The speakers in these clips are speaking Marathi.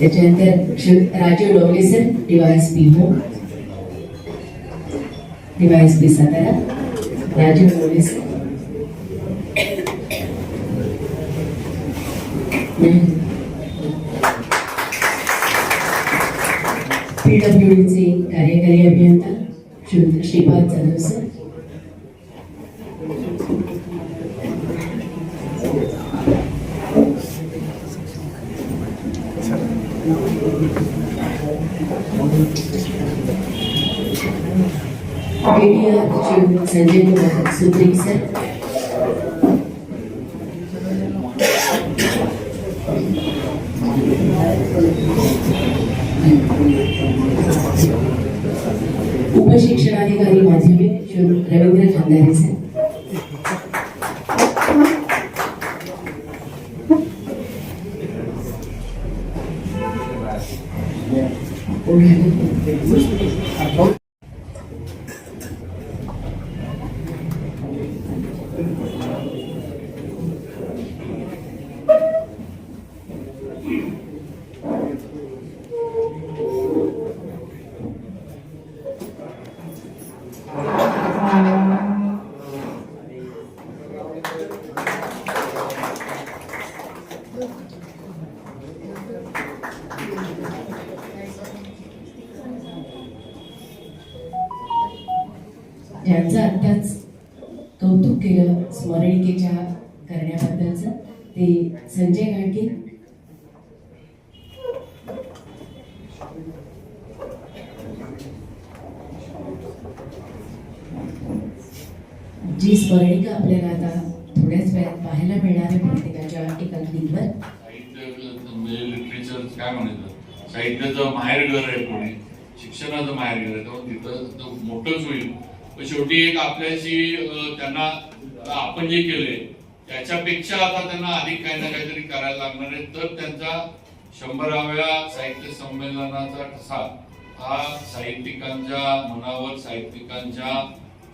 त्याच्यानंतर राजीव डोंगरे डिवायस पी हो। डिवायस पी सातारा, राजीव डोंगरे पीडब्ल्यूडीचे कार्यकारी अभियंता Shripad Jadhav sir media Shri Sanjay Kumar supreme sir उपशिक्षणाधिकारी माध्यमिक श्री रवींद्र खंदारे सर ज्यांचं आत्ताच कौतुक केलं स्मरणिकेच्या करण्याबद्दलचं. ते संजय गाडगे. जी स्मरणिका आपल्याला आता थोड्याच वेळात पाहायला मिळणार आहे प्रत्येकाच्या एका म्हणजे लिटरेचर काय म्हणायचं साहित्याचं माहेरघर आहे पुणे शिक्षणाचं माहेरघर आहे तेव्हा तिथं मोठंच होईल पण शेवटी एक आपल्याशी त्यांना आपण जे केले त्याच्यापेक्षा आता त्यांना अधिक काही ना काहीतरी करायला लागणार आहे तर त्यांचा शंभराव्या साहित्य संमेलनाचा ठसा हा साहित्यिकांच्या मनावर साहित्यिकांच्या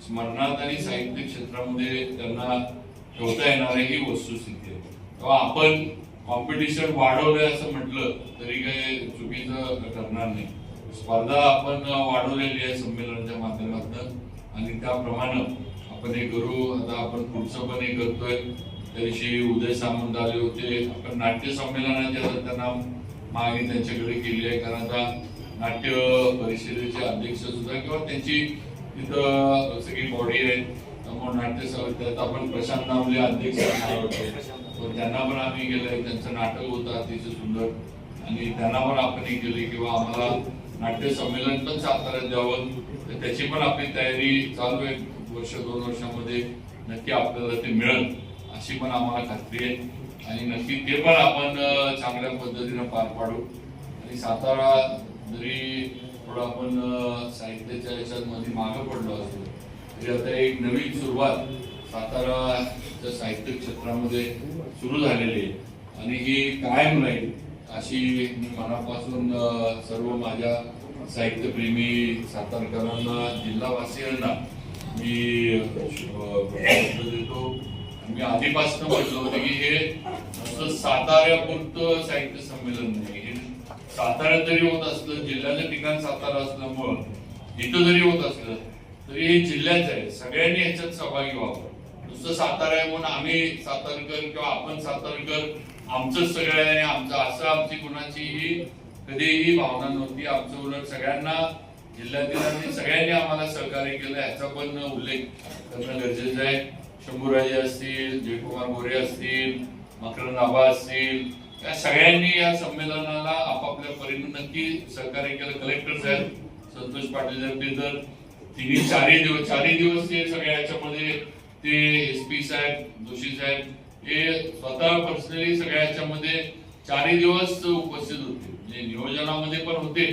स्मरणात आणि साहित्य क्षेत्रामध्ये त्यांना ठेवता येणार ही वस्तुस्थिती आहे तेव्हा आपण कॉम्पिटिशन वाढवलंय असं म्हटलं तरी काही चुकीचं ठरणार नाही. स्पर्धा आपण वाढवलेली आहे संमेलनाच्या माध्यमातून आणि त्याप्रमाणे आपण हे करू. आता आपण पुढचं पण हे करतोय. त्याविषयी उदय सामंत आले होते. आपण नाट्य संमेलनाचे त्यांना मागणी त्यांच्याकडे केली आहे. कारण आता नाट्य परिषदेचे अध्यक्ष सुद्धा किंवा त्यांची तिथं सगळी बॉडी आहे समोर नाट्य त्यात आपण प्रशांत नामले अध्यक्ष पण त्यांना पण आम्ही गेलोय. त्यांचं नाटक होतं अतिशय सुंदर. आणि त्यांना पण आपण हे केले किंवा आम्हाला नाट्य संमेलन पण साताऱ्यात द्यावं. तर त्याची पण आपली तयारी चालू आहे. वर्ष दोन वर्षामध्ये नक्की आपल्याला ते मिळेल अशी पण आम्हाला खात्री आहे. आणि नक्की ते पण आपण चांगल्या पद्धतीनं पार पाडू. आणि सातारा जरी थोडं आपण साहित्याच्या याच्यात मध्ये मागं पडलो असतो तरी आता एक नवीन सुरुवात साताराच्या साहित्य क्षेत्रामध्ये सुरू झालेली आहे. आणि ही कायम राहील अशी मी मनापासून सर्व माझ्या साहित्यप्रेमी सातारकरांना जिल्हावासियांना मी देतो. मी आधीपासून म्हटलं होतं की हे असं साताऱ्यापुरतं साहित्य संमेलन नाही. हे साताऱ्यात जरी होत असलं जिल्ह्याचं ठिकाण सातारा असल्यामुळं इथं जरी होत असलं तरी हे जिल्ह्याचं आहे. सगळ्यांनी याच्यात सहभागी व्हावं. नुसतं सातारा आहे म्हणून आम्ही सातारकर किंवा आपण सातारकर आमचंच सगळं आहे. आमचं असं आमची कुणाचीही कधीही भावना नव्हती. आमचं उलट सगळ्यांना जिल्ह्यातील सगळ्यांनी आम्हाला सहकार्य केलं. याचा पण उल्लेख करणं गरजेचं आहे. शंभूराजे असतील जयकुमार गोरे असतील मकरंद आबा असतील या सगळ्यांनी या संमेलनाला आपापल्या परीने नक्की सहकार्य केलं. कलेक्टर साहेब संतोष पाटील साहेब ते तर तिन्ही चारही दिवस चारही दिवस ते सगळ्या याच्यामध्ये ते एस पी साहेब जोशी साहेब हे स्वतः पर्सनली सगळ्या याच्यामध्ये चारही दिवस उपस्थित होते. म्हणजे नियोजनामध्ये पण होते.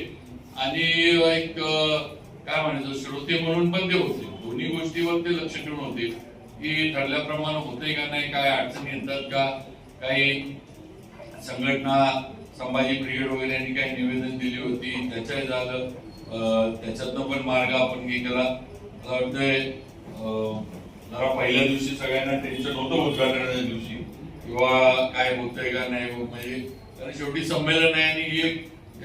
आणि एक काय म्हणायचं श्रोते म्हणून पण ते होते. दोन्ही गोष्टीवर ते लक्ष ठेवून होते. की ठरल्याप्रमाणे होते का नाही काय अडचणी येतात का काही संघटना संभाजी ब्रिगेड वगैरे यांनी काही निवेदन दिली होती त्याच्या झालं. त्याच्यातनं पण मार्ग आपण हे केला मला वाटतंय अं, जरा पहिल्या दिवशी सगळ्यांना टेन्शन होतं उद्घाटनाच्या दिवशी किंवा काय होतंय का नाही होत म्हणजे कारण शेवटी संमेलन आहे आणि ही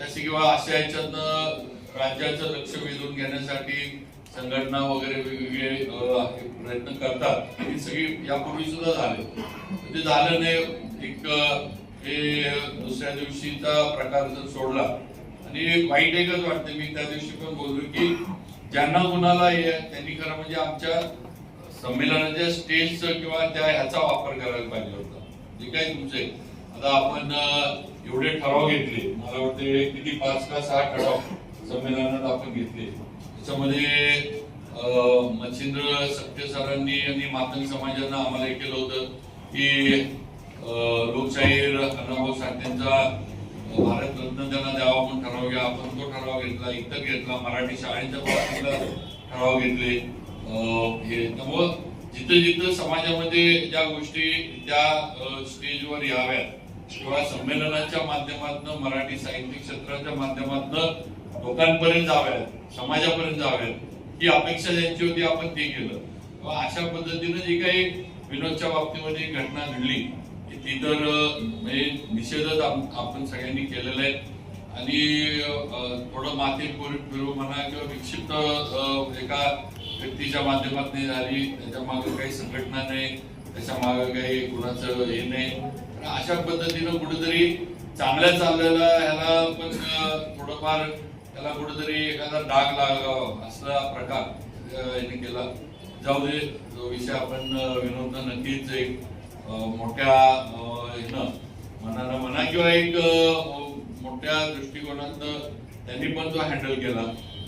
अशी किंवा अशा याच्यातनं राज्याचं लक्ष वेधून घेण्यासाठी संघटना वगैरे वेगवेगळे प्रयत्न करतात. ही सगळी यापूर्वी सुद्धा झाले. ते झालं नाही एक हे दुसऱ्या दिवशीचा प्रकार जर सोडला आणि वाईट एकच वाटते मी त्या दिवशी पण बोललो की ज्यांना कुणाला त्यांनी खरं म्हणजे आमच्या संमेलनाच्या स्टेजचं किंवा त्या ह्याचा वापर करायला पाहिजे होता. जे काही तुमचे आता आपण एवढे ठराव घेतले. मला वाटते किती पाच का सहा ठराव संमेलनात आपण घेतले. त्याच्यामध्ये अं, मच्छिंद्र सत्य सरांनी आणि मातंग समाजानं आम्हाला हे केलं होतं की लोकशाहीर अण्णाभाऊ साठेंचा भारत भारतरत्न द्यावा पण ठराव घ्या. आपण तो ठराव घेतला इथं घेतला मराठी शाळेच्या बाबतीतला ठराव घेतले. हे. त्यामुळं जिथं जिथं समाजामध्ये ज्या गोष्टी ज्या स्टेजवर याव्यात किंवा संमेलनाच्या माध्यमातून मराठी साहित्य क्षेत्राच्या माध्यमातून लोकांपर्यंत जाव्यात समाजापर्यंत जाव्यात. ही अपेक्षा ज्यांची होती आपण ते केलं. अशा पद्धतीनं जी काही विनोदच्या बाबतीमध्ये घटना घडली. ती तर म्हणजे निषेधच आपण सगळ्यांनी केलेला आहे. आणि थोडं माती फिरू म्हणा किंवा विक्षिप्त एका व्यक्तीच्या माध्यमातून झाली त्याच्यामागे काही संघटना नाही त्याच्यामागे काही कुणाचं हे नाही. अशा पद्धतीनं कुठेतरी चांगल्या चाललेला ह्याला पण थोडंफार त्याला कुठेतरी एखादा डाग लागावा असा प्रकार याने केला. जाऊ दे जो विषय आपण विनोद नक्कीच एक मोठ्या ह्यानं मनानं म्हणा किंवा एक मोठ्या दृष्टिकोनातनं त्यांनी पण तो हँडल केला.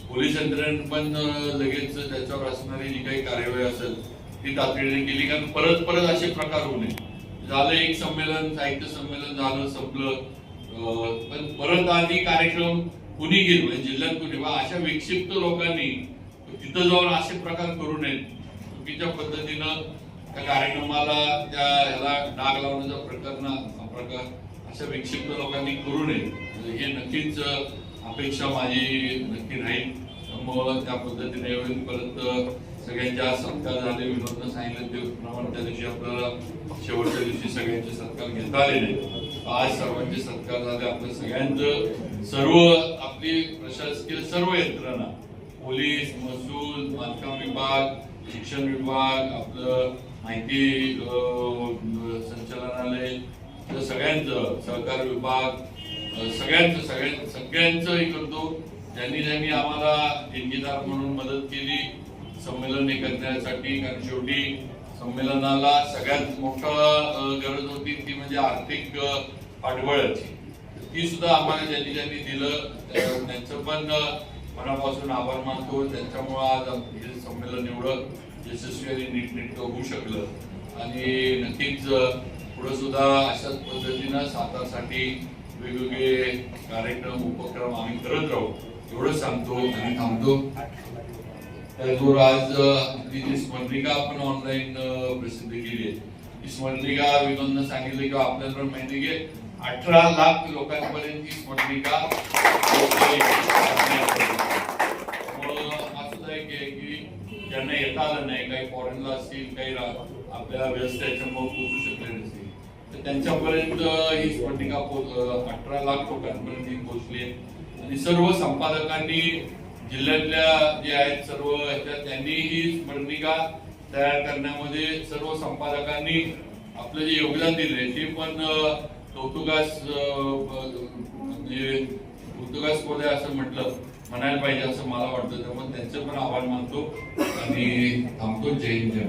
पोलीस यंत्रणेने पण लगेच त्याच्यावर असणारी जी काही कार्यवाही असेल ती तातडीने केली. कारण परत परत असे प्रकार होऊ नये. झालं एक संमेलन साहित्य संमेलन झालं संपलं. पण परत आधी कार्यक्रम कुणी घेईल? म्हणजे जिल्ह्यात कुणी? वा अशा विक्षिप्त लोकांनी तिथं जाऊन असे प्रकार करू नयेत. चुकीच्या पद्धतीनं त्या कार्यक्रमाला त्या ह्याला डाग लावण्याचा प्रकरण प्रकार अशा विक्षिप्त लोकांनी करू नये. म्हणजे हे नक्कीच अपेक्षा माझी नक्की राहील त्यामुळं त्या पद्धतीने होईल परत सगळ्यांच्या सत्कार झाले. विनोदनं सांगितलं ते त्या दिवशी आपल्याला शेवटच्या दिवशी सगळ्यांचे सत्कार घेता आले नाही. आज सर्वांचे सत्कार झाले. आपल्या सगळ्यांचं सर्व आपली प्रशासकीय सर्व यंत्रणा पोलीस महसूल बांधकाम विभाग शिक्षण विभाग आपलं माहिती संचालनालय सगळ्यांचं सहकार विभाग अं, सगळ्यांचं सगळ्यां सगळ्यांचं हे करतो. ज्यांनी ज्यांनी आम्हाला देणगीदार म्हणून मदत केली. संमेलन हे करण्यासाठी कारण शेवटी संमेलनाला सगळ्यात मोठं गरज होती ती म्हणजे आर्थिक पाठबळाची. ती सुद्धा आम्हाला ज्यांनी ज्यांनी दिलं. त्यांचं पण मनापासून आभार मानतो. त्यांच्यामुळं आज हे संमेलन एवढं यशस्वी आणि नीटनेटकं होऊ शकलं. आणि नक्कीच पुढं सुद्धा अशाच पद्धतीनं सातारसाठी वेगवेगळे कार्यक्रम उपक्रम आम्ही करत राहू एवढं सांगतो आणि थांबतो. त्याचबरोबर आज अं, आपली जी स्मरणिका आपण ऑनलाईन प्रसिद्ध केली आहे. ती स्मरणिका विनोदनं सांगितलं किंवा आपल्याला पण माहिती की अठरा लाख लोकांपर्यंत ही स्मरणिका येता आलं नाही काही फॉरेनला असतील काही आपल्या व्यस्त मग पोहोचू शकले नसतील. तर त्यांच्यापर्यंत ही स्पर्धिका अठरा लाख लोकांपर्यंत ही पोहोचली आणि सर्व संपादकांनी जिल्ह्यातल्या जे आहेत सर्व ह्याच्यात त्यांनी ही स्पर्धिका तयार करण्यामध्ये सर्व संपादकांनी आपलं जे योगदान दिले ते पण कौतुकास म्हणजे कौतुकास्पद आहे असं म्हटलं. म्हणायला पाहिजे असं मला वाटतं. त्यामुळे त्यांचं पण आभार मानतो आणि थांबतो. जय हिंद जय